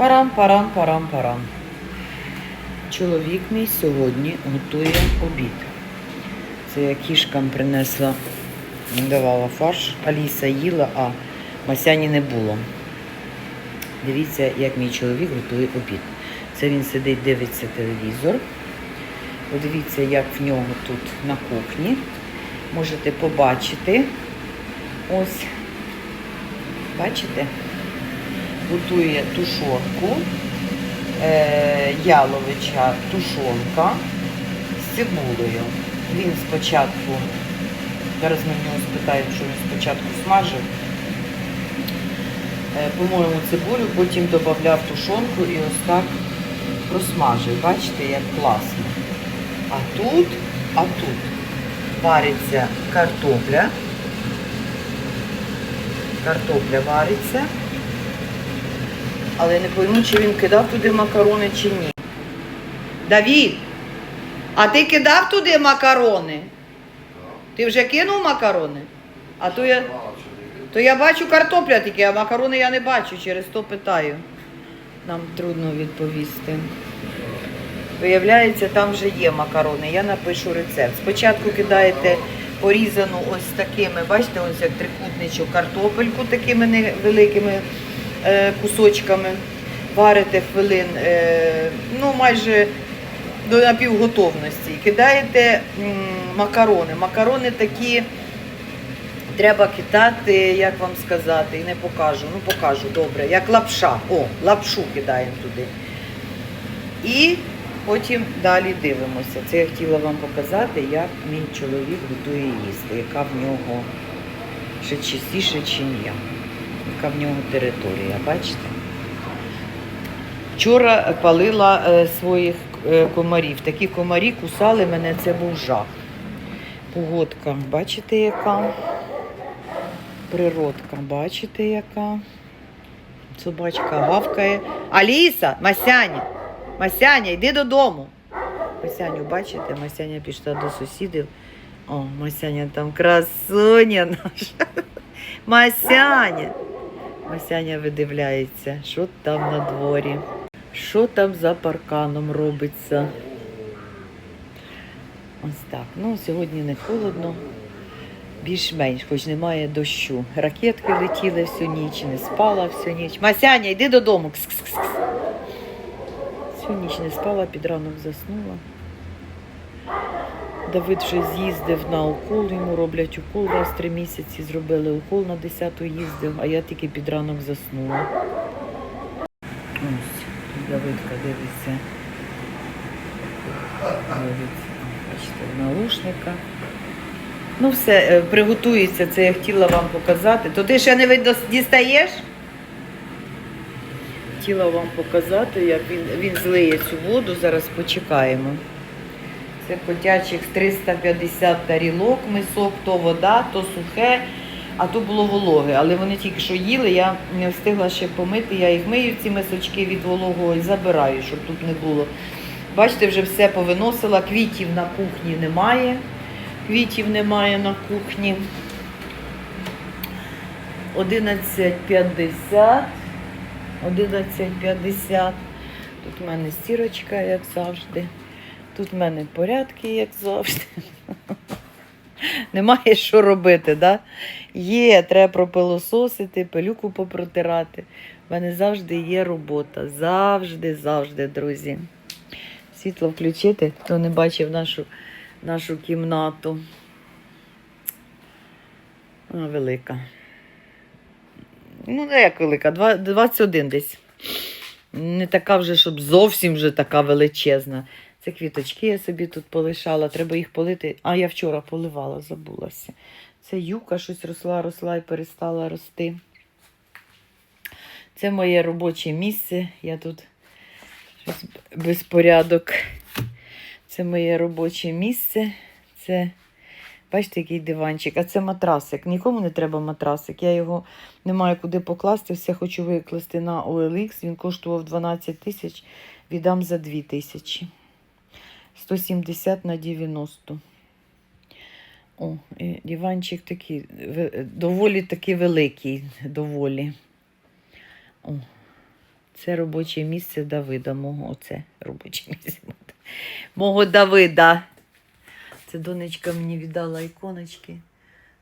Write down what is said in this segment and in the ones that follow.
Парам-парам-парам-парам. Чоловік мій сьогодні готує обід. Це я кішкам принесла, давала фарш. Аліса їла, а Масяні не було. Дивіться, як мій чоловік готує обід. Це він сидить, дивиться телевізор. Подивіться, як в нього тут на кухні. Можете побачити. Ось, бачите? Готує тушонку, е, яловича тушонка з цибулею. Він спочатку, зараз ми в нього спитаємо, що він спочатку смажив. Е, по-моєму, цибулю, потім додав тушонку і ось так просмажив. Бачите, як класно. А тут, а тут вариться картопля. Картопля вариться. Але не пойму, чи він кидав туди макарони чи ні. Давід, а ти кидав туди макарони? Ти вже кинув макарони? А то я, то я бачу картопля тільки, а макарони я не бачу, через то питаю. Нам трудно відповісти. Виявляється, там вже є макарони. Я напишу рецепт. Спочатку кидаєте порізану ось такими, бачите, ось як трикутничок картопельку такими невеликими кусочками. Варите хвилин, е, ну майже до напівготовності. Кидаєте макарони. Макарони такі треба кидати, як вам сказати, і не покажу. Ну покажу добре, як лапша. О, лапшу кидаємо туди. І потім далі дивимося. Це я хотіла вам показати, як мій чоловік готує їсти, яка в нього ще частіше, ніж я. Яка в нього територія, бачите? Вчора палила е, своїх е, комарів. Такі комарі кусали мене, це був жах. Погодка, бачите, яка? Природка, бачите, яка? Собачка гавкає. Аліса, Масяня, Масяня, йди додому. Масяню, бачите, Масяня пішла до сусідів. О, Масяня там красуня наша. Масяня. Масяня видивляється, що там на дворі. Що там за парканом робиться? Ось так. Ну, сьогодні не холодно, більш-менш, хоч немає дощу. Ракетки летіли всю ніч, не спала всю ніч. Масяня, йди додому. Кс-кс-кс. Всю ніч не спала, під ранок заснула. Давид вже з'їздив на укол, йому роблять укол раз три місяці, зробили укол на 10-ту їздив, а я тільки під ранок заснула. Ось, Давидка дивиться. Бачите, в наушниках. Ну все, е, приготується, це я хотіла вам показати. То ти ще не дістаєш? Хотіла вам показати, як він, він злиє цю воду, зараз почекаємо. Це котячих 350 тарілок, мисок, то вода, то сухе, а то було вологе. Але вони тільки що їли, я не встигла ще помити, я їх мию, ці мисочки від вологого і забираю, щоб тут не було. Бачите, вже все повиносила, квітів на кухні немає. Квітів немає на кухні. 11.50. 11.50. Тут в мене стірочка, як завжди. Тут в мене порядки, як завжди. Немає що робити, да? Є, треба пропилососити, пилюку попротирати. У мене завжди є робота. Завжди, завжди, друзі. Світло включити, хто не бачив нашу, нашу кімнату. Вона велика. Ну, не як велика, 21 десь. Не така вже, щоб зовсім вже така величезна. Це квіточки я собі тут полишала, треба їх полити. А я вчора поливала, забулася. Це юка щось росла, росла і перестала рости. Це моє робоче місце. Я тут щось безпорядок. Це моє робоче місце. Це, бачите, який диванчик. А це матрасик. Нікому не треба матрасик. Я його не маю куди покласти. Все хочу викласти на OLX. Він коштував 12 тисяч, віддам за 2 тисячі. 170 на 90. О, диванчик такий, доволі таки великий, доволі. О, Це робоче місце Давида мого. Оце робоче місце мого Давида. Це донечка мені віддала іконочки,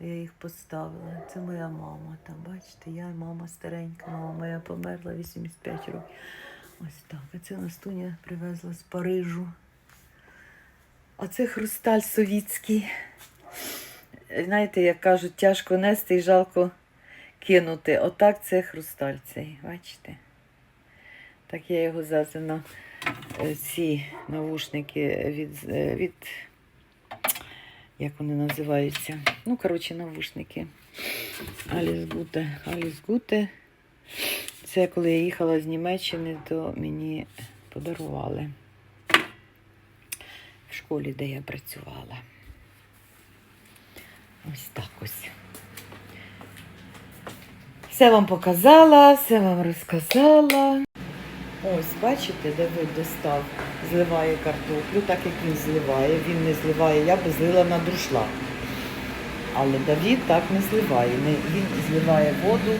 я їх поставила. Це моя мама. Там, бачите, я мама старенька, мама моя померла 85 років. Ось так. А це Настуня привезла з Парижу. А це хрусталь совітський. Знаєте, як кажуть, тяжко нести і жалко кинути. Отак це хрусталь цей, бачите? Так я його завжди на е, ці навушники від, е, від як вони називаються? Ну, коротше, навушники. Аліс Гуте. Аліс Гуте. Це коли я їхала з Німеччини, то мені подарували школі, де я працювала. Ось так ось. Все вам показала, все вам розказала. Ось, бачите, Давид достав, зливає картоплю, так як він зливає. Він не зливає, я би злила на друшлак. Але Давід так не зливає. Він зливає воду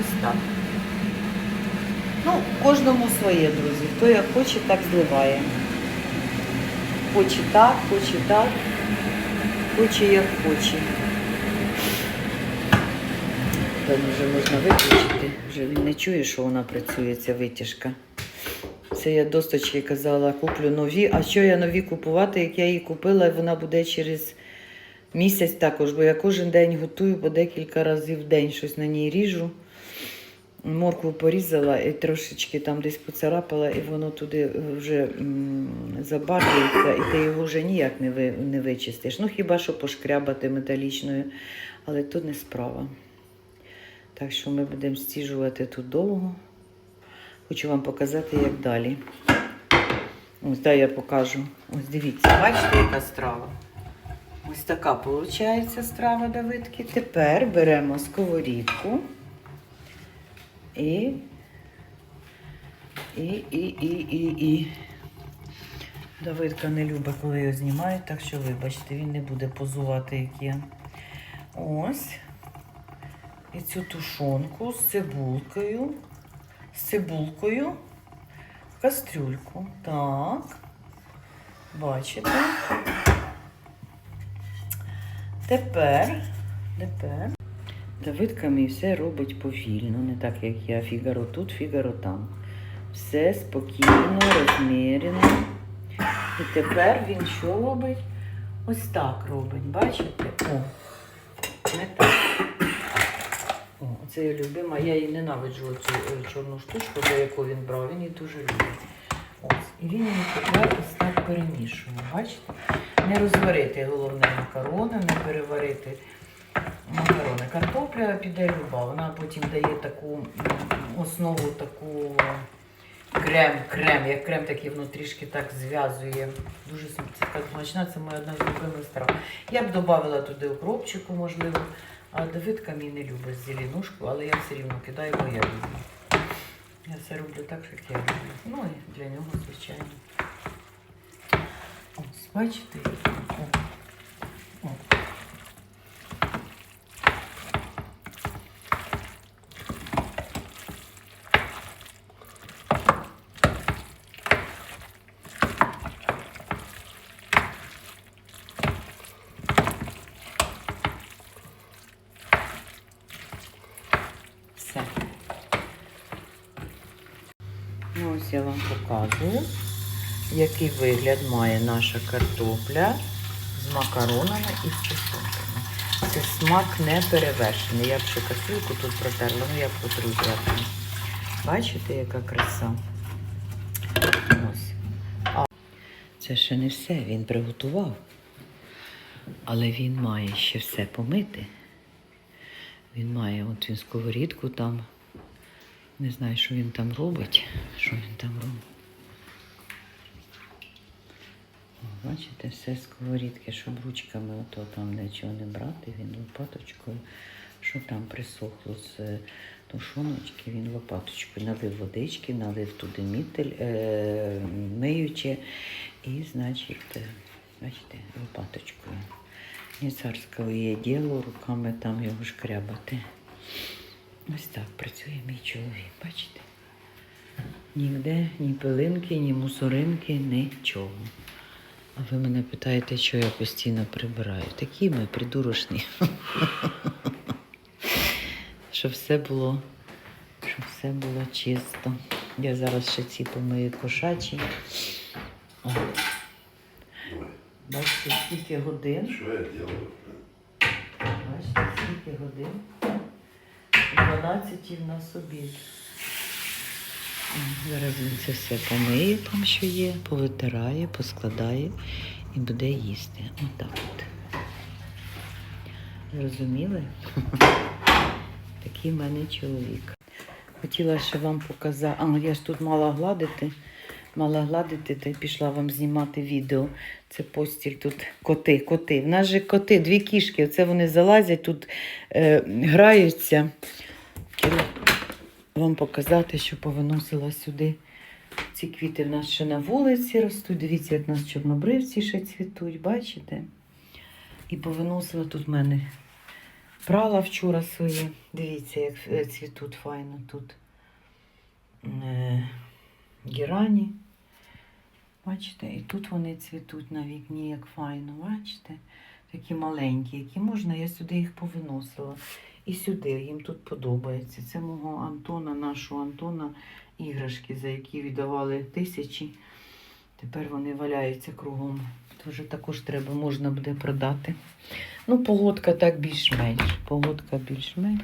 ось так. Ну, кожному своє, друзі. Хто як хоче, так зливає. Хоче так, хоче так, хоче як хоче. Там вже можна виключити. Вже він не чує, що вона працює, ця витяжка. Це я досточки казала, куплю нові. А що я нові купувати, як я її купила, вона буде через місяць також, бо я кожен день готую по декілька разів в день щось на ній ріжу. Моркву порізала і трошечки там десь поцарапала, і воно туди вже м, забарвується, і ти його вже ніяк не, ви, не вичистиш. Ну хіба що пошкрябати металічною, але то не справа. Так що ми будемо стіжувати тут довго. Хочу вам показати, як далі. Ось дай я покажу. Ось дивіться, бачите, яка страва. Ось така виходить страва Давидки. Тепер беремо сковорідку і, і, і, і, і, і. Давидка не любить, коли його знімають, так що вибачте, він не буде позувати, як я. Ось. І цю тушонку з цибулкою, з цибулкою в кастрюльку. Так. Бачите? Тепер, тепер Давидка мій все робить повільно, не так, як я. Фігаро тут, фігаро там. Все спокійно, розмірено. І тепер він що робить? Ось так робить. Бачите? О, не так. О, це я любима. Я її ненавиджу цю е, чорну штучку, за яку він брав. Він її дуже любить. Ось. І він її тепер ось так перемішує. Бачите? Не розварити головне макарони, не переварити макарони. Картопля піде люба. Вона потім дає таку основу, таку крем, крем. Як крем такий воно трішки так зв'язує. Дуже така смачна, це моя одна з любимих страв. Я б додала туди укропчику, можливо. А Давидка мій не любить зеленушку, але я все рівно кидаю, бо я люблю. Я все роблю так, як я люблю. Ну і для нього, звичайно. Ось, бачите? О. О. Все. Ну, ось я вам показую, який вигляд має наша картопля з макаронами і з тушонками. Це смак не перевершений. Я б ще кастрюльку тут протерла, ну я потру зверху. Бачите, яка краса? Ось. А це ще не все, він приготував. Але він має ще все помити. Він має от він сковорідку там. Не знаю, що він там робить. Що він там робить. О, бачите, все сковорідки, щоб ручками ото там нічого не брати, він лопаточкою, що там присохло з е, тушоночки, він лопаточкою налив водички, налив туди мітель, е, миюче і, значить, е, бачите, лопаточкою. Не царське діло руками там його шкрябати. Ось так працює мій чоловік, бачите? Ніде ні пилинки, ні мусоринки, нічого. А ви мене питаєте, що я постійно прибираю. Такі ми придурочні. Щоб все було, щоб все було чисто. Я зараз ще ці помию кошачі. Бачите, скільки годин. Что я делаю? Бачите, скільки годин? 12 в нас обід. Зараз він це все помиє, там що є, повитирає, поскладає і буде їсти. Отак от. Зрозуміли? Такий в мене чоловік. Хотіла ще вам показати. А, я ж тут мала гладити. Мала гладити, та й пішла вам знімати відео. Це постіль тут коти, коти. В нас же коти, дві кішки. Оце вони залазять, тут е, граються. Вам показати, що повиносила сюди. Ці квіти в нас ще на вулиці ростуть. Дивіться, як у нас чорнобривці ще цвітуть, бачите? І повиносила тут в мене прала вчора свої. Дивіться, як е, цвітуть файно тут. Е, герані. Бачите, і тут вони цвітуть на вікні, як файно, бачите? Такі маленькі, які можна, я сюди їх повиносила. І сюди їм тут подобається. Це мого Антона, нашого Антона, іграшки, за які віддавали тисячі. Тепер вони валяються кругом. Тож також треба, можна буде продати. Ну, погодка так більш-менш. Погодка більш-менш.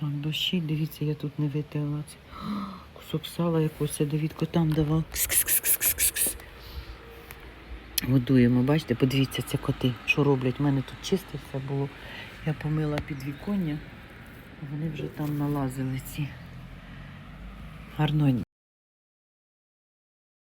Так, дощі, дивіться, я тут не витерла. це. Кусок сала якось я Давідко там давав. Годуємо, бачите, подивіться, це коти, що роблять. У мене тут чисте все було. Я помила підвіконня, вони вже там налазили ці. Гарного дня.